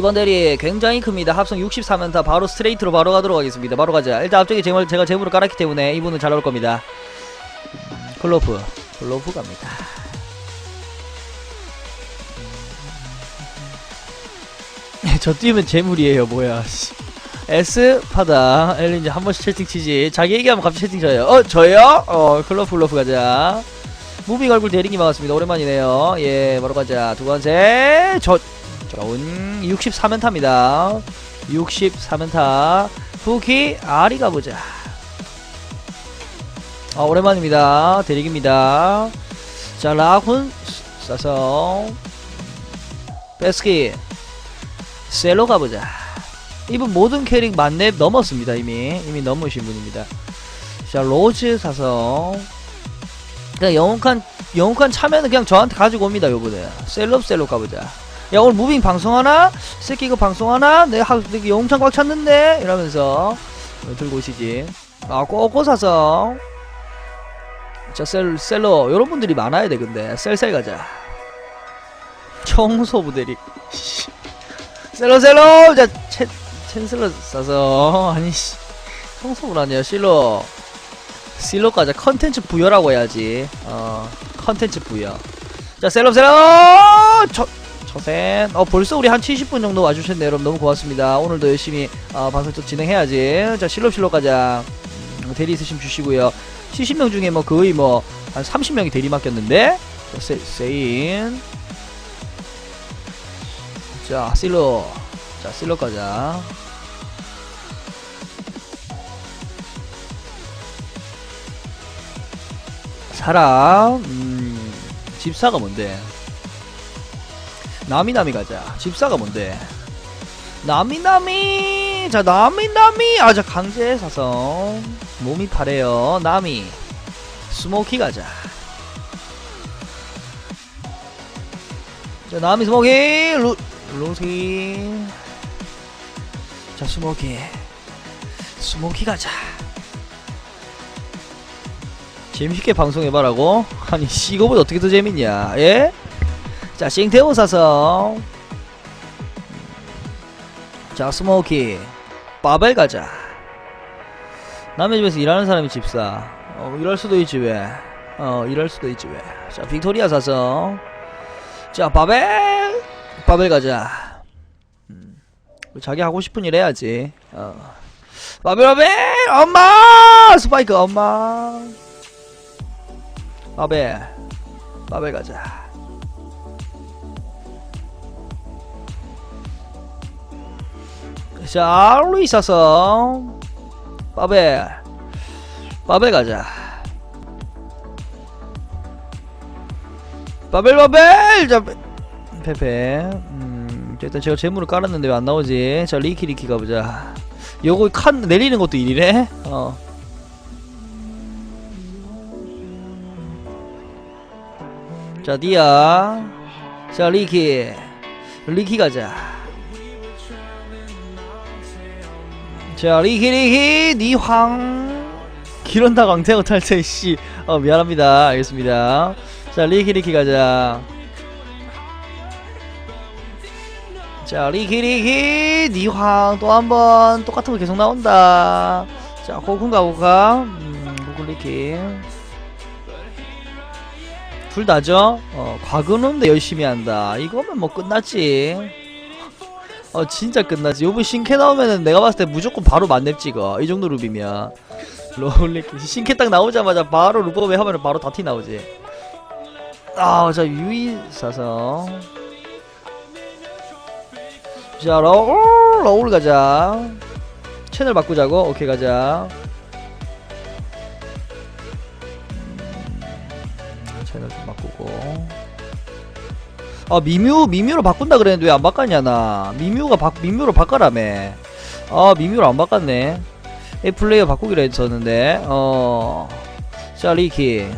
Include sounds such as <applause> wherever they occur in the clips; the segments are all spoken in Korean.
이번 대리 굉장히 큽니다. 합성 64면타 바로 스트레이트로 바로 가도록 하겠습니다. 바로 가자. 일단 앞쪽에 제가, 제가 제물을 깔았기 때문에 이분은 잘 나올 겁니다. 음, 클로프. 클로프 갑니다. <laughs> 저 뛰면 재물이에요 뭐야 씨. S 파다 엘리 이제 한 번씩 채팅 치지 자기 얘기하면 갑자기 채팅 쳐요 어 저요? 어 클로프 클로프 가자 무빙 얼굴 대리기 반갑습니다 오랜만이네요 예 바로 가자 두 번째 저 좋은 64면타입니다. 64면타. 후키 아리 가보자. 아 오랜만입니다. 대리기입니다. 자 라훈 싸서 베스키. 셀로 가보자. 이분 모든 캐릭 만렙 넘었습니다 이미. 이미 넘으신 분입니다. 자 로즈 사서. 그냥 영웅칸 영웅칸 차면은 그냥 저한테 가지고 옵니다 요번에. 셀럽 셀로 가보자. 야 오늘 무빙 방송하나? 새끼 이거 방송하나? 내가 하- 내가 영웅창 꽉 찼는데? 이러면서 어, 들고 오시지. 아 꼬꼬 사서 자 셀, 셀러. 요런 분들이 많아야 돼 근데. 셀셀 가자. 청소부 대리. <laughs> 셀러 셀러! 자 첸, 첸슬러 싸서 아니 씨. 하냐 실로 실로 가자. 컨텐츠 부여라고 해야지. 어 컨텐츠 부여. 자 셀럽 셀럽! 저 초센 어 벌써 우리 한 70분 정도 와주셨네요 여러분. 너무 고맙습니다. 오늘도 열심히 어, 방송 또 진행해야지. 자 실로 실로 가자. 음, 대리 있으시면 주시고요. 70명 중에 뭐 거의 뭐 한 30명이 대리 맡겼는데? 자, 세, 세인. 자 실로. 자 실로 가자. 사람 음 집사가 뭔데 나미나미 가자. 집사가 뭔데? 나미나미! 자 나미나미! 아자 강제 사성. 몸이 파래요. 나미. 스모키 가자. 자 나미 스모키! 루 루키 자 스모키. 스모키 가자. 재밌게 방송해봐라고? 아니 씨 이거보다 어떻게 더 재밌냐? 예? 자 싱태오 사서 자 스모키. 바벨 가자. 남의 집에서 일하는 사람이 집사. 어 일할 수도 있지 왜어 일할 수도 있지 왜 자 빅토리아 사서 자 바벨! 바벨 가자. 음, 자기 하고 싶은 일 해야지. 어. 바벨 바벨! 엄마! 스파이크 엄마! 바벨. 바벨 가자 자 루이사서. 바벨 바벨 가자. 바벨 바벨! 자 페페 음 자, 일단 제가 재물을 깔았는데 왜 안 나오지? 자 리키 리키 가보자. 요거 칸 내리는 것도 일이래 어. 자, 디아. 자, 리키. 리키 가자. 자, 리키, 리키, 니황. 기런다 강태호 탈퇴, 씨. 어, 미안합니다. 알겠습니다. 자, 리키, 리키 가자. 자, 리키, 리키, 니황. 또 한 번. 똑같은 거 계속 나온다. 자, 가볼까? 음, 호군 리키. 둘 다죠? 어, 과거놈도 열심히 한다. 이거면 뭐 끝났지. 어, 진짜 끝나지. 요번 신캐 나오면은 내가 봤을 때 무조건 바로 만렙 찍어. 이 정도 룹이면. 롤리 신캐 딱 나오자마자 바로 루버웨 하면은 바로 다티 나오지. 아, 자, 유이 사서. 자, 러울, 러울 가자. 채널 바꾸자고? 오케이, 가자. 채널 좀 바꾸고 아 미뮤 미뮤로 바꾼다 그랬는데 왜 안 바꿨냐 나. 미뮤가 바, 미뮤로 바꿔라며 아 미뮤로 안 바꿨네. 이 플레이어 바꾸기로 했었는데 어자 리키.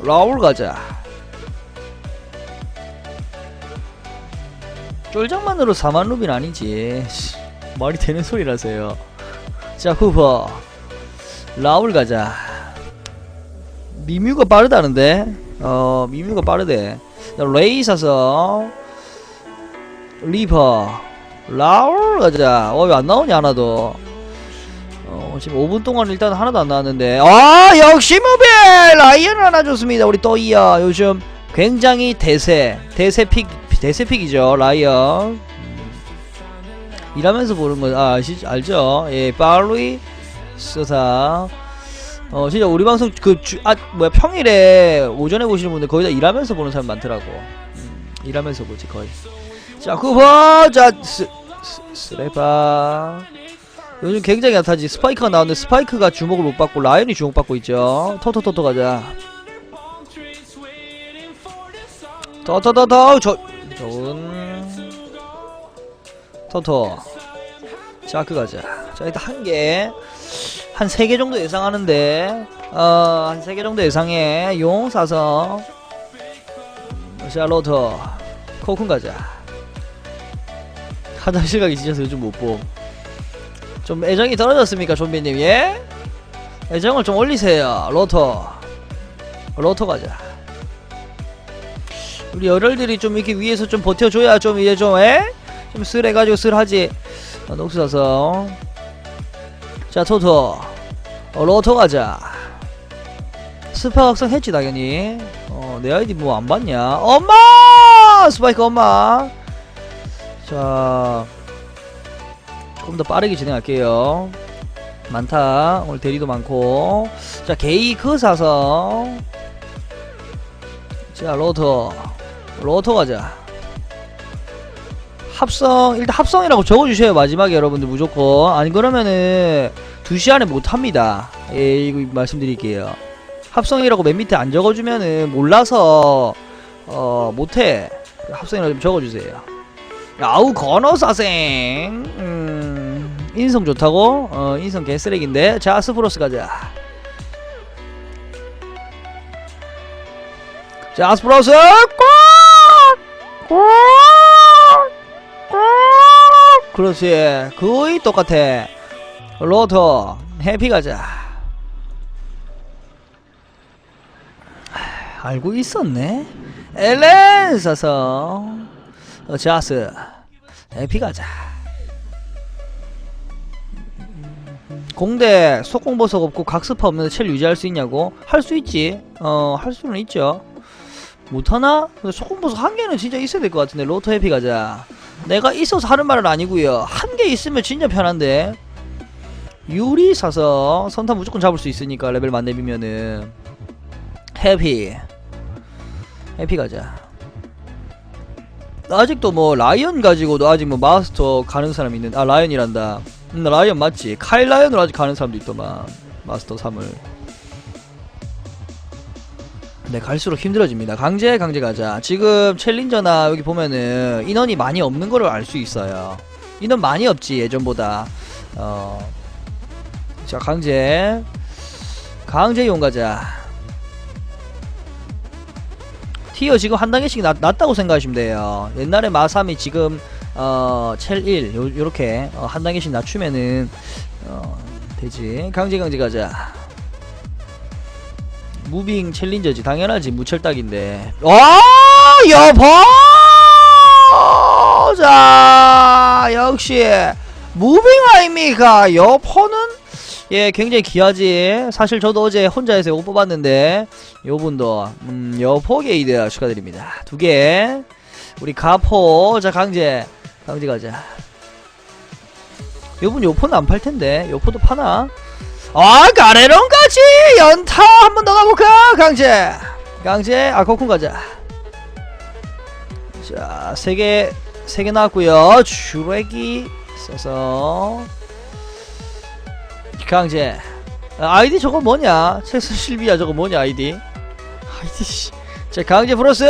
라울 가자. 쫄장만으로 4만 루빈 아니지. 씨, 말이 되는 소리라서요. 자 후퍼. 라울 가자. 미뮤가 빠르다는데? 어 미뮤가 빠르대. 자, 레이 사서 리퍼 라울 가자. 어 왜 안 나오냐 하나도. 어 지금 5분 동안 일단 하나도 안 나왔는데. 아 역시 무비! 라이언 하나 좋습니다. 우리 또이어. 요즘 굉장히 대세 대세 픽 대세 픽이죠 라이언. 음. 일하면서 보는 거 아 아시 알죠? 예 팔로이 스사 어 진짜 우리 방송 그아 뭐야 평일에 오전에 보시는 분들 거의 다 일하면서 보는 사람 많더라고. 음, 일하면서 보지 거의. 자 쿠퍼 자 스, 스, 스레바. 요즘 굉장히 핫하지. 스파이크가 나왔는데 스파이크가 주목을 못 받고 라이언이 주목받고 있죠. 토토토토 가자. 토토토토 저 좋은. 토토 자크 가자. 자 일단 한 개 한세개 정도 예상하는데 어한세개 정도 예상해. 용 사서 샬로터 코쿤 가자. 화장실 가기 지쳐서 요즘 못봄 좀 애정이 떨어졌습니까 좀비님? 예? 애정을 좀 올리세요. 로터. 로터 가자. 우리 열혈들이 좀 이렇게 위에서 좀 버텨줘야 좀 이제 좀 에? 좀 쓸해가지고 쓸하지. 어, 녹수 사서 자 토토. 어, 로터 가자. 스파 각성 했지 당연히. 어, 내 아이디 뭐 안 봤냐? 엄마! 스파이크 엄마! 자 조금 더 빠르게 진행할게요. 많다. 오늘 대리도 많고. 자 게이크 사서 자 로터 로터 가자. 합성 일단 합성이라고 적어주셔요 마지막에 여러분들 무조건. 아니 그러면은 2시 안에 못합니다. 예 이거 말씀드릴게요. 합성이라고 맨 밑에 안 적어주면은 몰라서 어 못해. 합성이라고 좀 적어주세요. 아우 건어사생. 음 인성 좋다고? 어 인성 개쓰레기인데. 자 스프로스 가자. 자 스프로스! 꽉! 꽉! 그렇지. 거의 똑같아 로터 해피 가자. 하, 알고 있었네. 엘렌 사서. 어, 자스. 해피 가자. 공대 속공보석 없고 각스파 없는데 첼 유지할 수 있냐고? 할 수 있지. 어 할 수는 있죠. 못하나? 근데 속공보석 한 개는 진짜 있어야 될 것 같은데 로터 해피 가자. 내가 있어서 하는 말은 아니고요. 한 개 있으면 진짜 편한데 유리 사서 선탄 무조건 잡을 수 있으니까 레벨 만렙이면은. 해피. 해피 가자. 아직도 뭐 라이언 가지고도 아직 뭐 마스터 가는 사람 있는 아 라이언이란다. 음 라이언 맞지? 카일 라이언으로 아직 가는 사람도 있더만. 마스터 3을. 네 갈수록 힘들어집니다. 강제 강제 가자. 지금 챌린저나 여기 보면은 인원이 많이 없는 거를 알 수 있어요. 인원 많이 없지 예전보다. 어 자 강제 강제 용 가자 티어 지금 한 단계씩 낮, 낮다고 생각하시면 돼요. 옛날에 마삼이 지금 어, 첼1 요, 요렇게 어, 한 단계씩 낮추면은 어, 되지. 강제 강제 가자. 무빙 챌린저지 당연하지 무철딱인데. 와 여보 자 역시 무빙 아닙니까 여포는 예, 굉장히 귀하지. 사실 저도 어제 혼자 해서 요거 뽑았는데, 요분도, 음, 여포 게이드 축하드립니다. 두 개. 우리 가포, 자, 강제. 강제 가자. 요분 요포는 안 팔 텐데, 요포도 파나? 아, 가레론까지! 연타! 한 번 더 가볼까? 강제! 강제, 아, 코쿤 가자. 자, 세 개, 세 개 나왔고요 주래기 써서. 강제. 아, 아이디 저거 뭐냐? 최스 실비야 저거 뭐냐 아이디? 아이디 씨. 자 강제 플러스!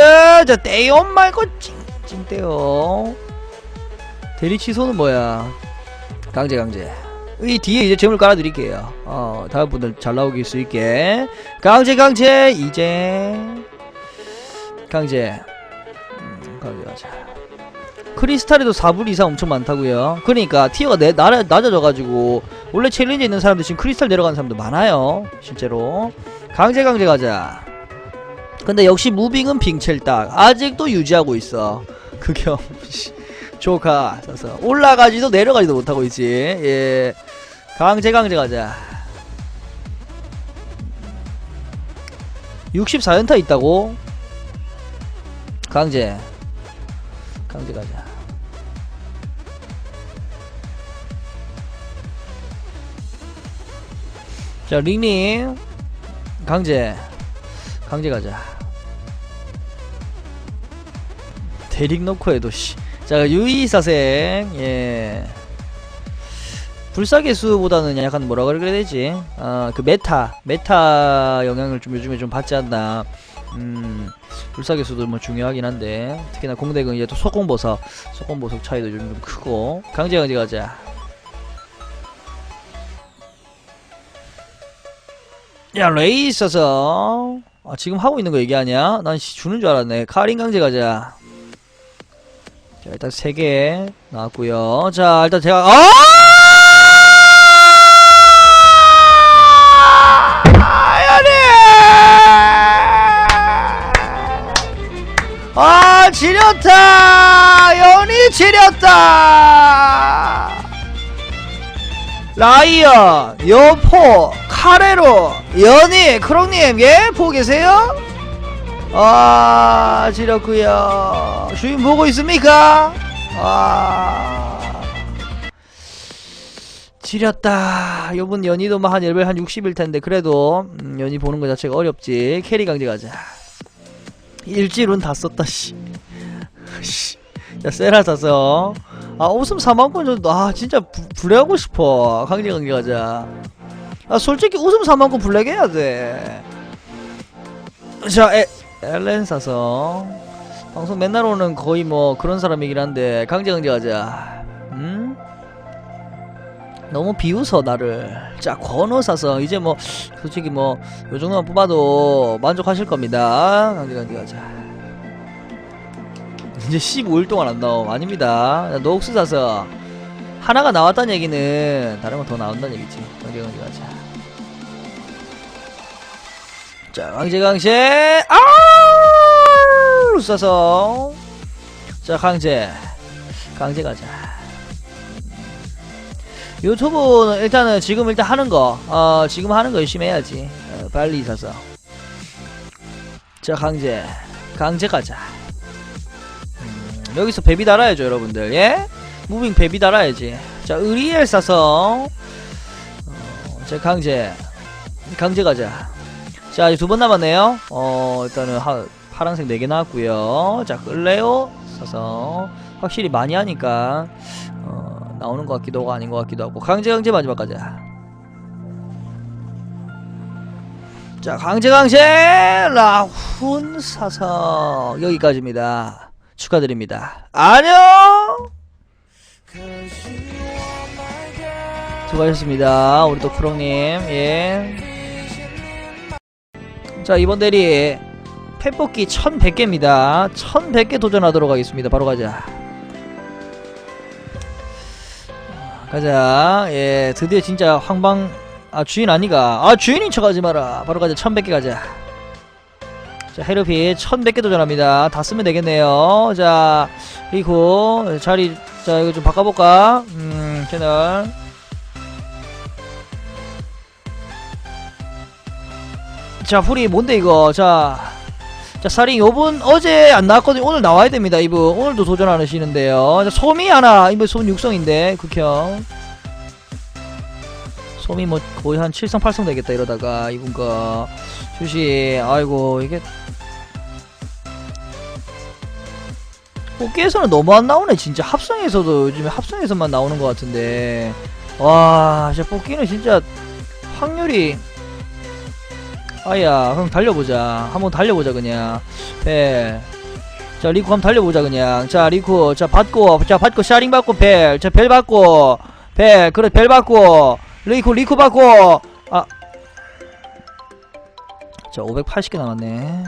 자 떼용 말고 찡찡 떼용. 대리 취소는 뭐야? 강제 강제. 이 뒤에 이제 재물 깔아드릴게요. 어 다음 분들 잘 나오길 수 있게. 강제 강제! 이제. 강제. 음, 강제 가자. 크리스탈에도 4불 이상 엄청 많다고요? 그러니까 티어가 내, 나, 낮아져가지고 원래 챌린지 있는 사람들 지금 크리스탈 내려가는 사람도 많아요 실제로. 강제 강제 가자. 근데 역시 무빙은 빙첼딱. 아직도 유지하고 있어. <laughs> 씨. 조카 써서. 올라가지도 내려가지도 못하고 있지. 예. 강제 강제 가자. 64연타 있다고? 강제. 강제 가자 자 링링 강제. 강제 가자. 대릭 넣고 해도 씨. 자 유이사생. 예. 불사계 수보다는 약간 뭐라 그래야 되지? 아그 메타. 메타 영향을 좀 요즘에 좀 받지 않나. 음 불사계 수도 뭐 중요하긴 한데. 특히나 공대은 이제 또 속공보석 속공보석 차이도 좀, 좀 크고. 강제 강제 가자 야 레이 있어서 아, 지금 하고 있는 거 얘기하냐? 난 씨, 주는 줄 알았네. 카린 강제 가자. 자 일단 3개 나왔고요 자 일단 제가 아! 연이! 아 지렸다 연이 지렸다 라이언 여포 카레로 연이 크롱님 예 보고 계세요? 아 지렸구요. 주인 보고 있습니까? 아. 지렸다. 요번 연희도 뭐한 레벨 한 60일 텐데 그래도 음, 연희 보는 거 자체가 어렵지. 캐리 강제 가자. 일지룬 다 썼다 씨. 씨. 야 세라 사서 아 웃음 4만권 정도 아 진짜 부, 블랙하고 싶어. 강제 강제 가자 아 솔직히 웃음 4만권 블랙 해야 돼자 엘렌 사서 방송 맨날 오는 거의 뭐 그런 사람이긴 한데 강제 강제 가자. 음? 너무 비웃어 나를. 자 권호 사서 이제 뭐 솔직히 뭐 요 정도만 뽑아도 만족하실 겁니다. 강제 강제 가자. 이제 15일 동안 안 나옴. 아닙니다. 자, 노옥수 사서 하나가 나왔다는 얘기는 다른 거더 나온다는 얘기지 강제 강제 가자 자 강제 강제 아우 써서 자 강제 강제 가자 유튜브는 일단은 지금 일단 하는 거, 어, 지금 하는 거 열심히 해야지. 어, 빨리 사서. 자, 강제. 강제 가자. 음, 여기서 베비 달아야죠, 여러분들. 예? 무빙 베비 달아야지. 자, 의리엘 사서. 어, 자, 강제. 강제 가자. 자, 이제 두 번 남았네요. 어, 일단은 하, 파란색 4개 나왔고요 자, 끌레오 사서. 확실히 많이 하니까. 어, 나오는 것 같기도 하고 아닌 것 같기도 하고 강제 강제 마지막 가자 자 강제 강제 라훈 사서 여기까지입니다 축하드립니다 안녕 수고하셨습니다. 우리 또 크롱님 예. 자 이번 대리 펫뽑기 1100개입니다. 1100개 도전하도록 하겠습니다. 바로 가자. 가자. 예 드디어 진짜 황방 아 주인 아니가. 아 주인인 척 하지 마라. 바로 가자. 1100개 가자. 자 헤르피 1100개 도전합니다. 다 쓰면 되겠네요. 자 리코 자리 자 이거 좀 바꿔볼까 음 채널 자 풀이 뭔데 이거 자 자, 사링 요분 어제 안 나왔거든요. 오늘 나와야 됩니다. 이분 오늘도 도전 안 하시는데요. 자, 소미 하나. 이분 소미 육성인데 극형. 소미 뭐 거의 한 7성 8성 되겠다 이러다가 이분 거 주시 아이고 이게 뽑기에서는 너무 안 나오네. 진짜 합성에서도 요즘에 합성에서만 나오는 것 같은데. 와 진짜 뽑기는 진짜 확률이. 아야 그럼 달려보자. 한번 달려보자 그냥. 벨. 자 리코 한번 달려보자 그냥. 자 리코. 자 받고. 자 받고. 샤링 받고 벨 자 벨 받고. 벨. 그래 벨 받고. 리코 리코 받고. 아자 580개 남았네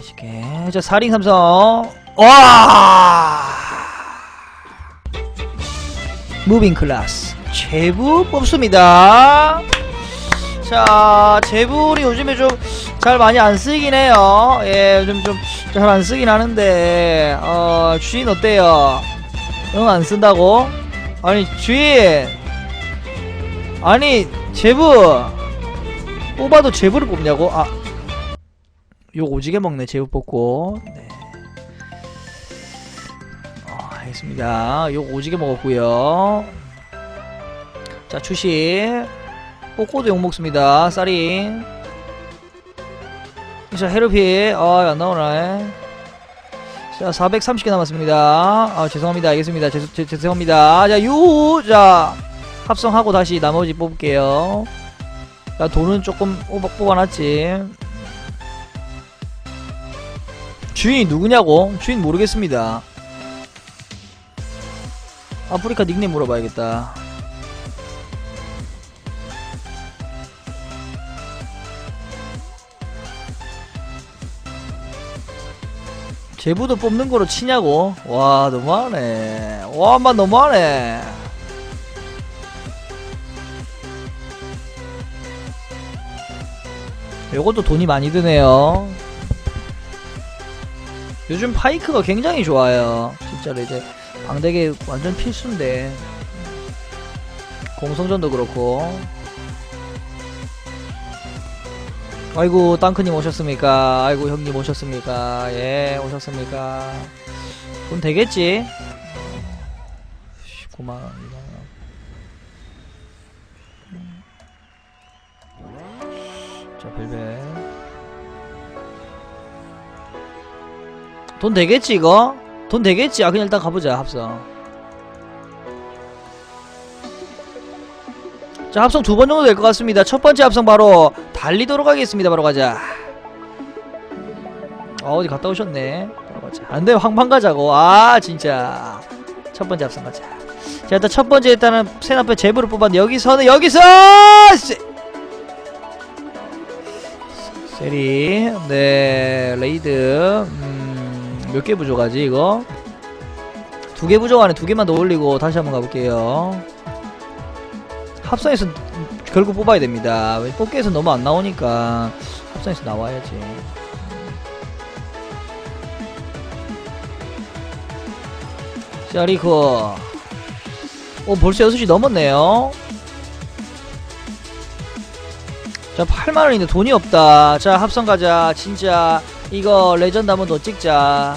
580개 자 사링 삼성 와 무빙 클래스 제부 뽑습니다 자, 재불이 요즘에 좀 잘 많이 안 쓰이긴 해요. 예, 좀, 좀, 잘 안 쓰긴 하는데, 어, 주인 어때요? 응, 안 쓴다고? 아니, 주인! 아니, 제부! 뽑아도 제부를 뽑냐고? 아. 욕 오지게 먹네, 제부 뽑고. 네. 어, 알겠습니다. 욕 오지게 먹었고요 자, 추시. 꼬꼬도 욕 먹습니다. 쌀이. 자, 헤르피. 아, 안 나오네. 자, 430개 남았습니다. 아, 죄송합니다. 알겠습니다. 죄, 죄, 죄송합니다. 자, 유! 자, 합성하고 다시 나머지 뽑을게요. 자, 돈은 조금 뽑아, 뽑아놨지. 주인이 누구냐고? 주인 모르겠습니다. 아프리카 닉네임 물어봐야겠다. 제부도 뽑는 거로 치냐고? 와 너무하네 와 엄마 너무하네 요것도 돈이 많이 드네요 요즘 파이크가 굉장히 좋아요 진짜로 이제 방대계 완전 필수인데 공성전도 그렇고 아이고 땅크님 오셨습니까? 아이고 형님 오셨습니까? 예 오셨습니까? 돈 되겠지? 19만원 자 벨벳 돈 되겠지 이거? 돈 되겠지? 아 그냥 일단 가보자 합성. 자 합성 두 번 정도 될 것 같습니다. 첫 번째 합성 바로 달리도록 하겠습니다. 바로 가자. 어, 어디 갔다 오셨네. 바로 가자. 안돼 황방 가자고. 아 진짜. 첫 번째 합성 가자. 자 일단 첫 번째 일단은 세나페 제부를 뽑았는데 여기서는 여기서! 세... 세리 네 레이드 음, 몇 개 부족하지 이거 두 개 부족하네 두 개만 더 올리고 다시 한번 가볼게요 합성에서 결국 뽑아야 됩니다. 왜 뽑기에서 너무 안 나오니까 합성에서 나와야지. 자, 리코. 오, 벌써 6시 넘었네요. 자, 8만원인데 돈이 없다. 자, 합성 가자. 진짜, 이거 레전드 한번 더 찍자.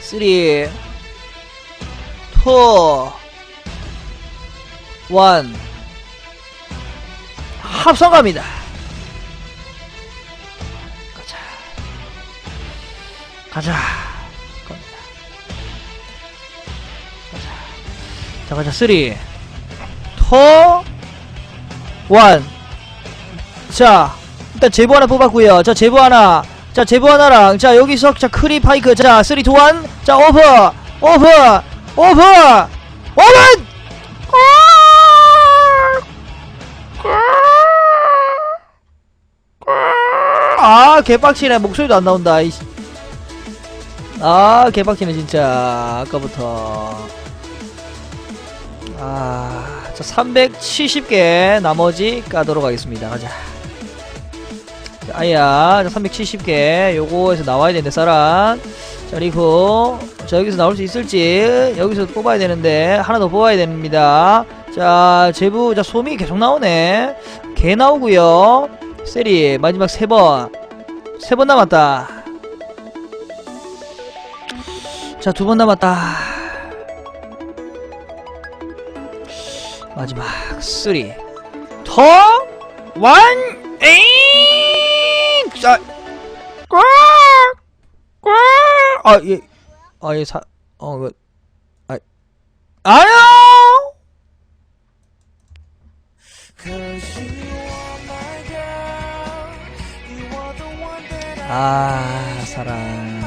3, 2, 원. 합성 갑니다. 가자. 가자. 가자. 자 가자. 쓰리 토원. 자 일단 제보 하나 뽑았고요. 자 제보 하나. 자 제보 하나랑 자 여기서 자 크리 파이크. 자 쓰리 투원. 자 오프 오프 오프 오픈 아! 개빡치네. 목소리도 안 나온다. 아 개빡치네 진짜. 아까부터. 아자 370개 나머지 까도록 하겠습니다. 가자 자, 아야 자 370개. 요거에서 나와야 되는데 쌀한 자 리코. 자 여기서 나올 수 있을지. 여기서 뽑아야 되는데 하나 더 뽑아야 됩니다. 자 제부 자 솜이 계속 나오네. 개 나오고요. 세리 마지막 세 번. 세 번 남았다. 자 두 번 남았다. 마지막 쓰리. 더원 에잉! 자. 아예. 아 예 사 어 그 아 아니요 아 사랑